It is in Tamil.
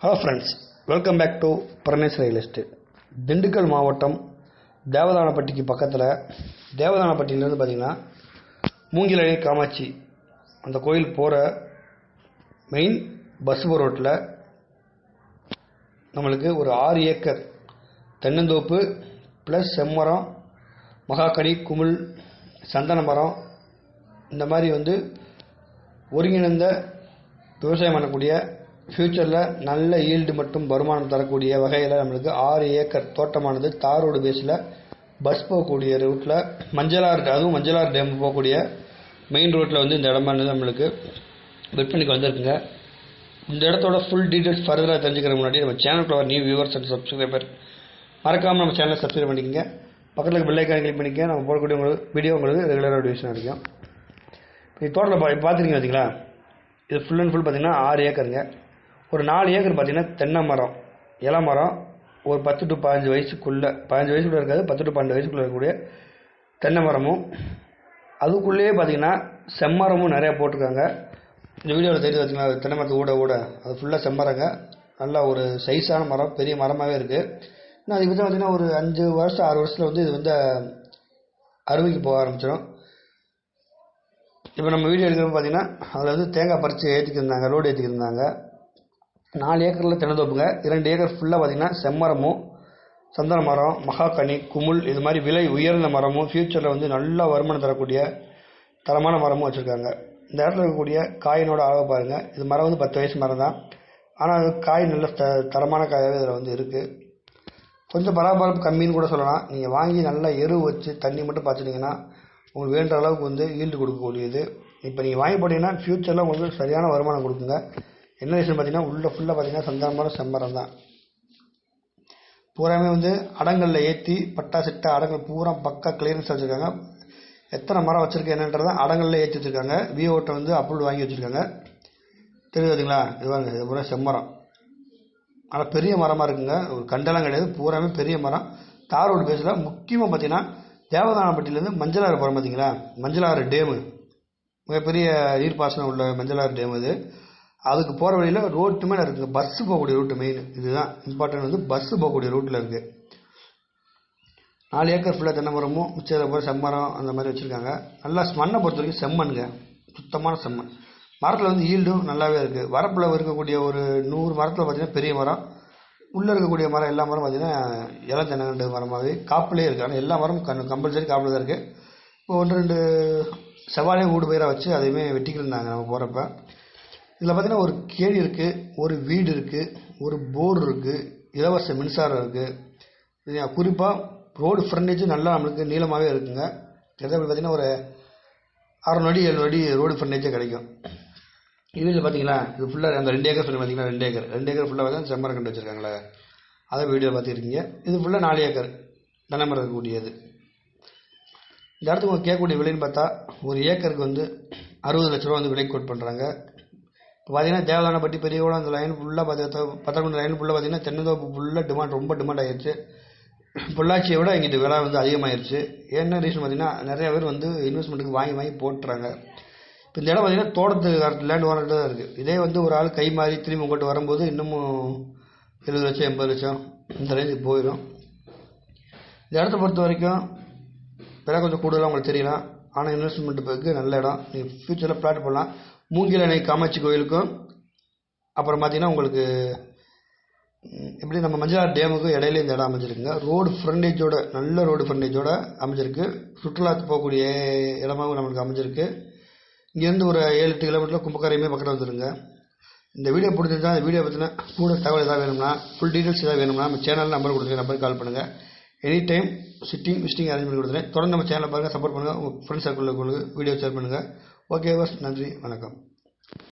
Hello friends welcome back to Paramesh real estate Dindigul மாவட்டம் தேவதானப்பட்டிக்கு பக்கத்தில் தேவதானப்பட்டியிலேருந்து பார்த்தீங்கன்னா மூங்கிலழி காமாட்சி அந்த கோயில் போகிற மெயின் பஸ் ரோட்டில் நம்மளுக்கு ஒரு ஆறு ஏக்கர் தென்னந்தோப்பு ப்ளஸ் செம்மரம் மகாக்கனி குமிழ் சந்தன மரம் இந்த மாதிரி வந்து ஒருங்கிணைந்த விவசாயம் பண்ணக்கூடிய ஃப்யூச்சரில் நல்ல ஈல்டு மற்றும் வருமானம் தரக்கூடிய வகையில் நம்மளுக்கு ஆறு ஏக்கர் தோட்டமானது தார் ரோடு பேஸில் பஸ் போகக்கூடிய ரூட்டில் மஞ்சளார் அதுவும் மஞ்சளார் டேம் போகக்கூடிய மெயின் ரோட்டில் வந்து இந்த இடமானது நம்மளுக்கு விற்பனைக்கு வந்திருக்குங்க. இந்த இடத்தோட ஃபுல் டீட்டெயில்ஸ் ஃபர்தராக தெரிஞ்சுக்கிற முன்னாடி நம்ம சேனலுக்குள்ள நியூ வியூவர்ஸ் அண்ட் சப்ஸ்கிரைபர் மறக்காமல் நம்ம சேனலை சப்ஸ்கிரைப் பண்ணிக்கோங்க. பக்கத்தில் பெல் கிளிக் பண்ணிக்க நம்ம போடக்கூடிய உங்களுக்கு வீடியோ உங்களுக்கு ரெகுலராக நோட்டிஃபிகேஷன் கிடைக்கும். இப்போ டோட்டலில் பா பார்த்துருக்கீங்க பார்த்தீங்களா இது ஃபுல் அண்ட் ஃபுல் பார்த்தீங்கன்னா ஆறு ஏக்கருங்க. ஒரு நாலு ஏக்கர் பார்த்தீங்கன்னா தென்னை மரம் இலை மரம் ஒரு பத்து டு பதினஞ்சு வயசுக்குள்ளே பதினஞ்சு வயசுக்குள்ளே இருக்காது பத்து டு பன்னெண்டு வயசுக்குள்ளே இருக்கக்கூடிய தென்னை மரமும் அதுக்குள்ளேயே பார்த்தீங்கன்னா செம்மரமும் நிறையா போட்டிருக்காங்க. இந்த வீடியோவில் தெரியுது பார்த்தீங்கன்னா தென்னை மரத்து ஊட ஊட. அது ஃபுல்லாக செம்மரங்க. நல்லா ஒரு சைஸான மரம் பெரிய மரமாகவே இருக்குது இன்னும் அதுக்கு வந்து பார்த்தீங்கன்னா ஒரு அஞ்சு வருஷம் ஆறு வருஷத்தில் வந்து இது வந்து அறுவைக்கு போக ஆரம்பிச்சிடும் இப்போ நம்ம வீடியோ எடுக்கிறப்ப பார்த்தீங்கன்னா அதில் வந்து தேங்காய் பறித்து ஏற்றிக்கிருந்தாங்க லோடு ஏற்றிக்கிருந்தாங்க நாலு ஏக்கரில் தென்னந்தோப்புங்க இரண்டு ஏக்கர் ஃபுல்லாக பார்த்தீங்கன்னா செம்மரமும் சந்தன மரம் மகாக்கனி குமுள் இது மாதிரி விலை உயர்ந்த மரமும் ஃப்யூச்சரில் வந்து நல்ல வருமானம் தரக்கூடிய தரமான மரமும் வச்சுருக்காங்க. இந்த இடத்துல இருக்கக்கூடிய காயினோட அளவை பாருங்கள் இது மரம் வந்து பத்து வயசு மரம் தான். ஆனால் அது காய் நல்ல த தரமான காயாகவே இதில் வந்து இருக்குது கொஞ்சம் பராமரிப்பு கம்மின்னு கூட சொல்லலாம். நீங்கள் வாங்கி நல்லா எரு வச்சு தண்ணி மட்டும் பார்த்துட்டிங்கன்னா உங்களுக்கு வேண்ட அளவுக்கு வந்து ஈல்டு கொடுக்கக்கூடியது. இப்போ நீங்கள் வாங்கி போட்டிங்கன்னா ஃப்யூச்சரில் உங்களுக்கு சரியான வருமானம் கொடுக்குங்க. என்ன ரீசன் பார்த்தீங்கன்னா உள்ளே ஃபுல்லாக பார்த்தீங்கன்னா சந்தானமான செம்மரம் தான் பூராமே வந்து அடங்களில் ஏற்றி பட்டா சிட்டா அடங்கல் பூரா பக்கா கிளியரன்ஸ் வச்சுருக்காங்க எத்தனை மரம் வச்சுருக்கு என்னன்றதை அடங்களில் ஏற்றி வச்சுருக்காங்க. விஓட்டை வந்து அப்ரூவல் வாங்கி வச்சுருக்காங்க. தெரியுதுங்களா இது பாருங்க இது பூரா செம்மரம். ஆனால் பெரிய மரமாக இருக்குங்க. ஒரு கண்டெல்லாம் கிடையாது. பூராமே பெரிய மரம். தார் ரோடு பேஸில் முக்கியமாக பார்த்தீங்கன்னா தேவதானப்பட்டியிலேருந்து மஞ்சளாறு போகிறோம் பார்த்தீங்களா? மஞ்சளாறு டேமு. மிகப்பெரிய நீர்ப்பாசனம் உள்ள மஞ்சளாறு டேம் இது. அதுக்கு போகிற வழியில் ரோட்டு மேலே இருக்குது பஸ்ஸு போகக்கூடிய ரூட்டு மெயின் இதுதான் இம்பார்ட்டன்ட் வந்து பஸ்ஸு போகக்கூடிய ரூட்டில் இருக்குது நாலு ஏக்கர் ஃபுல்லாக தென்னை மரமும் மிச்சம் போகிற செம்மரம் அந்த மாதிரி வச்சுருக்காங்க. நல்லா மண்ணை பொறுத்த வரைக்கும் செம்மண்ணுங்க. சுத்தமான செம்மண். மரத்தில் வந்து ஈல்டும் நல்லாவே இருக்குது வரப்பில் இருக்கக்கூடிய ஒரு நூறு மரத்தில் பார்த்தீங்கன்னா பெரிய மரம். உள்ளே இருக்கக்கூடிய மரம் எல்லா மரம் பார்த்தீங்கன்னா தென்னை தென்னங்கண்டு மரமாகவே காப்புலேயே இருக்குது ஆனால் எல்லா மரமும் கண் கம்பல்சரி காப்பில் தான் இருக்குது இப்போ ஒன்று ரெண்டு செவ்வாழை ஊடு பயிராக வச்சு அதையுமே வெட்டிக்கிட்டு இருந்தாங்க நம்ம போகிறப்ப இதில் பார்த்தீங்கன்னா ஒரு கேணி இருக்குது ஒரு வீடு இருக்குது ஒரு போர் இருக்குது இலவச மின்சாரம் இருக்குது குறிப்பாக ரோடு ஃப்ரண்டேஜும் நல்லா நம்மளுக்கு நீளமாகவே இருக்குங்க. கிட்டத்தட்ட பார்த்தீங்கன்னா ஒரு அறுநூறு அடி ஏழு அடி ரோடு ஃப்ரண்டேஜே கிடைக்கும். இதில் பார்த்தீங்களா இது ஃபுல்லாக அந்த ரெண்டு ஏக்கர் சொல்லி பார்த்தீங்கன்னா ரெண்டு ஏக்கர் ரெண்டு ஏக்கர் ஃபுல்லாக பார்த்தா செம்மரம் கண்டு வச்சுருக்காங்களே. அதை வீடியோ பார்த்துருக்கீங்க இது ஃபுல்லாக நாலு ஏக்கர் தென்னைமரம் இருக்கக்கூடியது. இந்த இடத்துக்கு கேட்கக்கூடிய விலைன்னு பார்த்தா ஒரு ஏக்கருக்கு வந்து அறுபது லட்ச ரூபா வந்து விலை கோட் பண்ணுறாங்க இப்போ பார்த்தீங்கன்னா தேவதானப்பட்டி பெரியகுளம் அந்த லைன் ஃபுல்லாக பார்த்து பத்தக்குண்டு லைன் ஃபுல்லாக பார்த்தீங்கன்னா தென்னந்தோப்பு ஃபுல்லாக டிமாண்ட் ரொம்ப டிமாண்ட் ஆகிடுச்சு பொள்ளாச்சியை விட இங்கிட்டு விலை வந்து அதிகமாகிடுச்சு என்ன ரீசன் பார்த்தீங்கன்னா நிறைய பேர் வந்து இன்வெஸ்ட்மெண்ட்டுக்கு வாங்கி வாங்கி போட்டுறாங்க. இப்போ இந்த இடம் பார்த்தீங்கன்னா தோட்டத்துக்கு லேண்ட் ஓனர்கிட்ட தான் இருக்குது இதே வந்து ஒரு ஆள் கை மாறி திரும்பி உங்கள்கிட்ட வரும்போது இன்னமும் எழுபது லட்சம் எண்பது லட்சம் இந்த ரேஞ்சுக்கு போயிடும் இந்த இடத்த பொறுத்த வரைக்கும் விலை கொஞ்சம் கூடுதலாக உங்களுக்கு தெரியலாம். ஆனால் இன்வெஸ்ட்மெண்ட்டுக்கு நல்ல இடம். நீங்கள் ஃப்யூச்சரில் பிளாட் பண்ணலாம் மூங்கில் அணை காமாட்சி கோயிலுக்கும் அப்புறம் பார்த்தீங்கன்னா உங்களுக்கு எப்படி நம்ம மஞ்சளார் டேமுக்கும் இடையில இந்த இடம் அமைஞ்சிருக்குங்க. ரோடு ஃப்ரண்டேஜோட நல்ல ரோடு ஃப்ரண்டேஜோட அமைஞ்சிருக்கு. சுற்றுலாக்கு போகக்கூடிய இடமாகவும் நம்மளுக்கு அமைஞ்சிருக்கு. இங்கேருந்து ஒரு ஏழு எட்டு கிலோமீட்டரில் கும்பக்காரையுமே பக்கத்தில் வந்துருங்க. இந்த வீடியோ பிடிச்சிருந்தா இந்த வீடியோ பற்றின கூட தகவல் எதாவது வேணும்னா ஃபுல் டீட்டெயில்ஸ் எதாவது வேணும்னா நம்ம சேனல் நம்பர் கொடுத்துருக்க நம்பருக்கு கால் பண்ணுங்கள் any time sitting visiting arrange பண்ணி கொடுத்துறேன். தொடர்ந்து நம்ம சேனலை பாருங்கள் சப்போர்ட் பண்ணுங்கள் உங்கள் ஃப்ரெண்ட்ஸ் சர்க்கிளில் வீடியோ ஷேர் பண்ணுங்கள் ஓகே பஸ் நன்றி வணக்கம்.